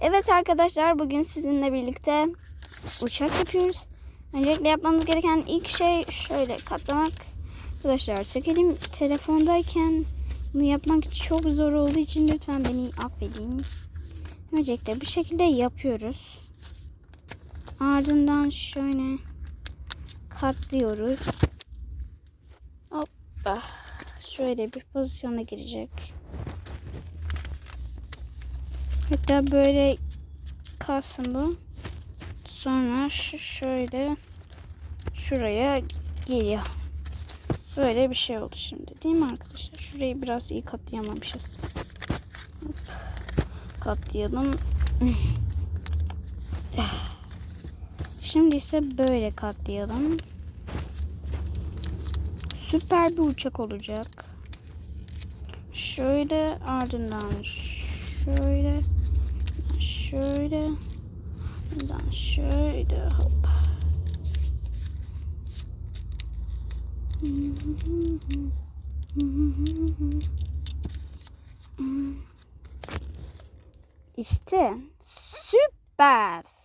Evet arkadaşlar bugün sizinle birlikte uçak yapıyoruz. Öncelikle yapmanız gereken ilk şey şöyle katlamak. Arkadaşlar çekelim telefondayken bunu yapmak çok zor olduğu için lütfen beni affedin. Öncelikle bir şekilde yapıyoruz. Ardından şöyle katlıyoruz. Hoppa. Şöyle bir pozisyona girecek. Hatta böyle kalsın bu. Sonra şöyle şuraya geliyor. Böyle bir şey oldu şimdi değil mi arkadaşlar? Şurayı biraz iyi katlayamamışız. Katlayalım. Şimdi ise böyle katlayalım. Süper bir uçak olacak. Şöyle ardından şöyle şöyle buradan şöyle hop. İşte süper.